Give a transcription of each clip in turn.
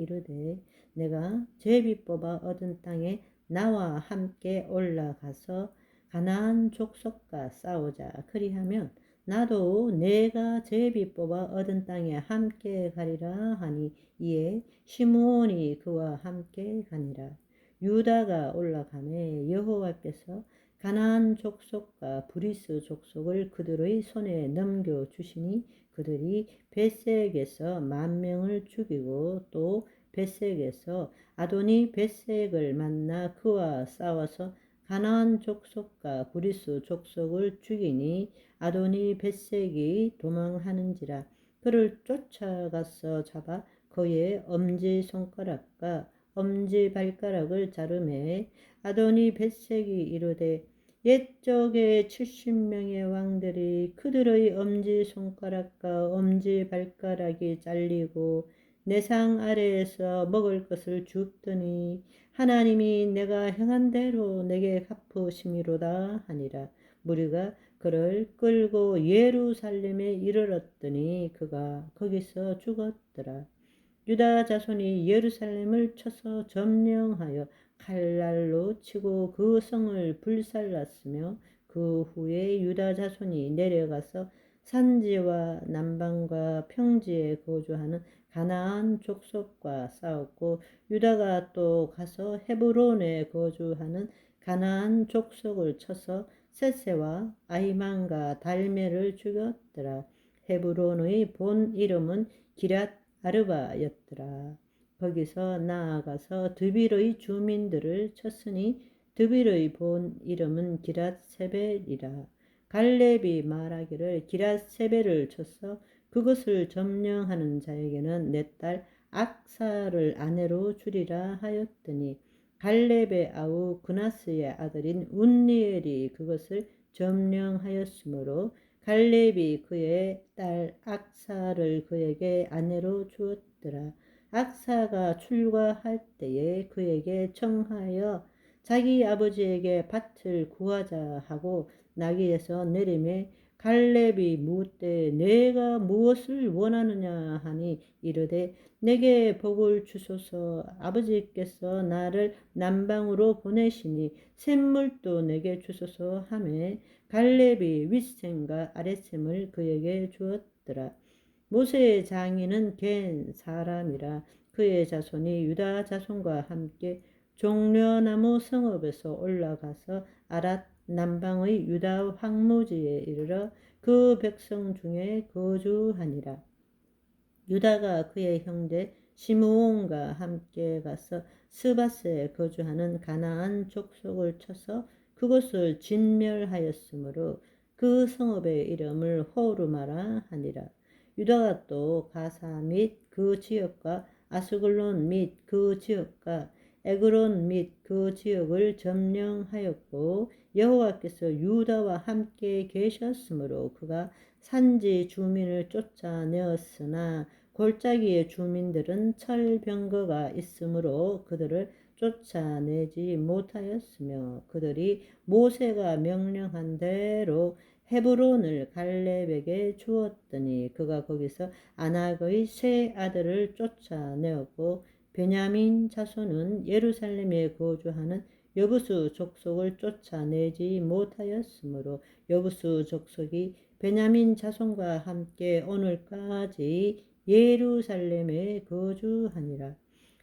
이르되 내가 제비 뽑아 얻은 땅에 나와 함께 올라가서 가나안 족속과 싸우자. 그리하면 나도 내가 제비 뽑아 얻은 땅에 함께 가리라 하니 이에 시므온이 그와 함께 가니라. 유다가 올라가매 여호와께서 가나안 족속과 브리스 족속을 그들의 손에 넘겨 주시니 그들이 베색에서 만 명을 죽이고 또 베색에서 아도니 베색을 만나 그와 싸워서 가나안 족속과 브리스 족속을 죽이니 아도니 베색이 도망하는지라 그를 쫓아가서 잡아 그의 엄지 손가락과 엄지 발가락을 자르매 아도니 베색이 이르되 옛적에 70명의 왕들이 그들의 엄지 손가락과 엄지 발가락이 잘리고 내상 아래에서 먹을 것을 줍더니 하나님이 내가 행한 대로 내게 갚으심이로다 하니라. 무리가 그를 끌고 예루살렘에 이르렀더니 그가 거기서 죽었더라. 유다 자손이 예루살렘을 쳐서 점령하여 칼날로 치고 그 성을 불살랐으며 그 후에 유다 자손이 내려가서 산지와 남방과 평지에 거주하는 가나안 족속과 싸웠고 유다가 또 가서 헤브론에 거주하는 가나안 족속을 쳐서 세세와 아이만과 달메를 죽였더라. 헤브론의 본 이름은 기랏 아르바였더라. 거기서 나아가서 드빌의 주민들을 쳤으니 드빌의 본 이름은 기랏 세벨이라. 갈렙이 말하기를 기랏 세벨을 쳐서 그것을 점령하는 자에게는 내 딸 악사를 아내로 주리라 하였더니 갈렙의 아우 그나스의 아들인 운니엘이 그것을 점령하였으므로 갈렙이 그의 딸 악사를 그에게 아내로 주었더라. 악사가 출가할 때에 그에게 청하여 자기 아버지에게 밭을 구하자 하고 나귀에서 내림에 갈렙이 묻되 내가 무엇을 원하느냐 하니 이르되 내게 복을 주소서. 아버지께서 나를 남방으로 보내시니 샘물도 내게 주소서 하매 갈렙이 윗샘과 아랫샘을 그에게 주었더라 모세의 장인은 겐 사람이라 그의 자손이 유다 자손과 함께 종려나무 성읍에서 올라가서 아랏 남방의 유다 황무지에 이르러 그 백성 중에 거주하니라. 유다가 그의 형제 시므온과 함께 가서 스바스에 거주하는 가나안 족속을 쳐서 그곳을 진멸하였으므로 그 성읍의 이름을 호르마라 하니라. 유다가 또 가사 및 그 지역과 아스글론 및 그 지역과 에그론 및 그 지역을 점령하였고 여호와께서 유다와 함께 계셨으므로 그가 산지 주민을 쫓아내었으나 골짜기의 주민들은 철병거가 있으므로 그들을 쫓아내지 못하였으며 그들이 모세가 명령한 대로 헤브론을 갈렙에게 주었더니 그가 거기서 아낙의 세 아들을 쫓아내었고 베냐민 자손은 예루살렘에 거주하는 여부수 족속을 쫓아내지 못하였으므로 여부수 족속이 베냐민 자손과 함께 오늘까지 예루살렘에 거주하니라.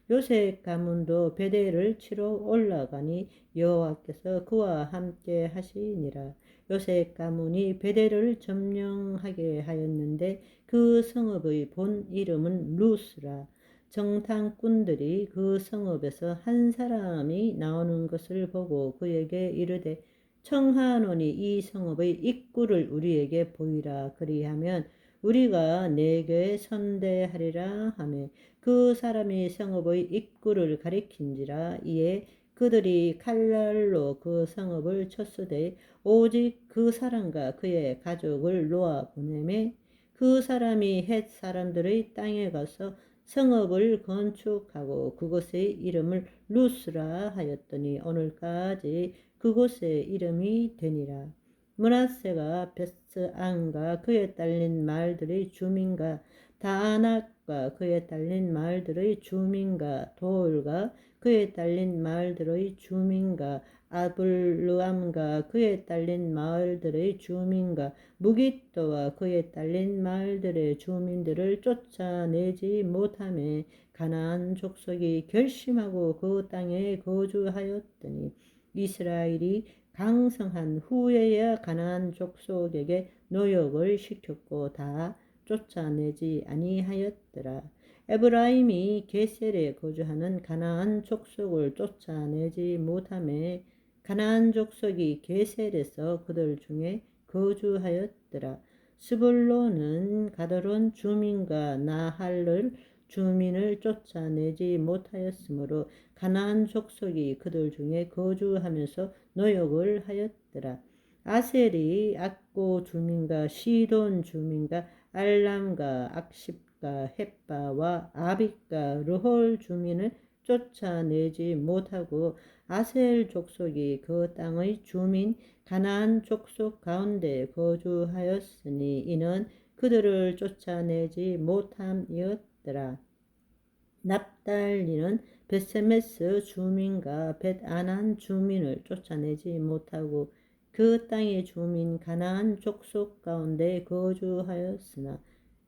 요셉 가문도 베델을 치러 올라가니 여호와께서 그와 함께 하시니라. 요셉 가문이 베델을 점령하게 하였는데 그 성읍의 본 이름은 루스라. 정탐꾼들이 그 성읍에서 한 사람이 나오는 것을 보고 그에게 이르되 청하노니 이 성읍의 입구를 우리에게 보이라 그리하면 우리가 내게 선대하리라 하며 그 사람이 성읍의 입구를 가리킨지라 이에 그들이 칼날로 그 성읍을 쳤으되 오직 그 사람과 그의 가족을 놓아 보내매 그 사람이 헷 사람들의 땅에 가서 성읍을 건축하고 그곳의 이름을 루스라 하였더니 오늘까지 그곳의 이름이 되니라. 문하세가 베스안과 그에 딸린 말들의 주민과 다낙과 그에 딸린 말들의 주민과 돌과 그에 딸린 말들의 주민과 아블루암과 그에 딸린 마을들의 주민과 무기또와 그에 딸린 마을들의 주민들을 쫓아내지 못함에 가나안 족속이 결심하고 그 땅에 거주하였더니 이스라엘이 강성한 후에야 가나안 족속에게 노역을 시켰고 다 쫓아내지 아니하였더라. 에브라임이 게셀에 거주하는 가나안 족속을 쫓아내지 못함에 가나안 족속이 게셀에서 그들 중에 거주하였더라. 스불론은 가드론 주민과 나할을 주민을 쫓아내지 못하였으므로 가나안 족속이 그들 중에 거주하면서 노역을 하였더라. 아셀이 악고 주민과 시돈 주민과 알람과 악십과 햇바와 아빅과 르홀 주민을 쫓아내지 못하고 아셀 족속이 그 땅의 주민 가나안 족속 가운데 거주하였으니 이는 그들을 쫓아내지 못함이었 더라. 납달리는 베세메스 주민과 벳아난 주민을 쫓아내지 못하고 그 땅의 주민 가나안 족속 가운데 거주하였으나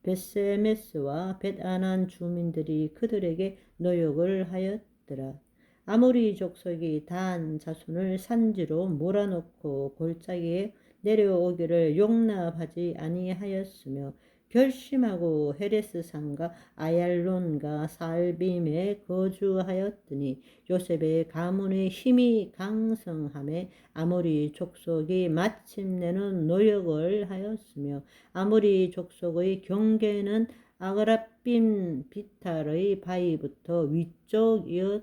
베세메스와 벳아난 주민들이 그들에게 노역을 하였더라. 아모리 족속이 단 자손을 산지로 몰아놓고 골짜기에 내려오기를 용납하지 아니하였으며 결심하고 헤레스 산과 아얄론과 살빔에 거주하였더니 요셉의 가문의 힘이 강성함에 아모리 족속이 마침내는 노역을 하였으며 아모리 족속의 경계는 아그라빔 비탈의 바위부터 위쪽이었더라.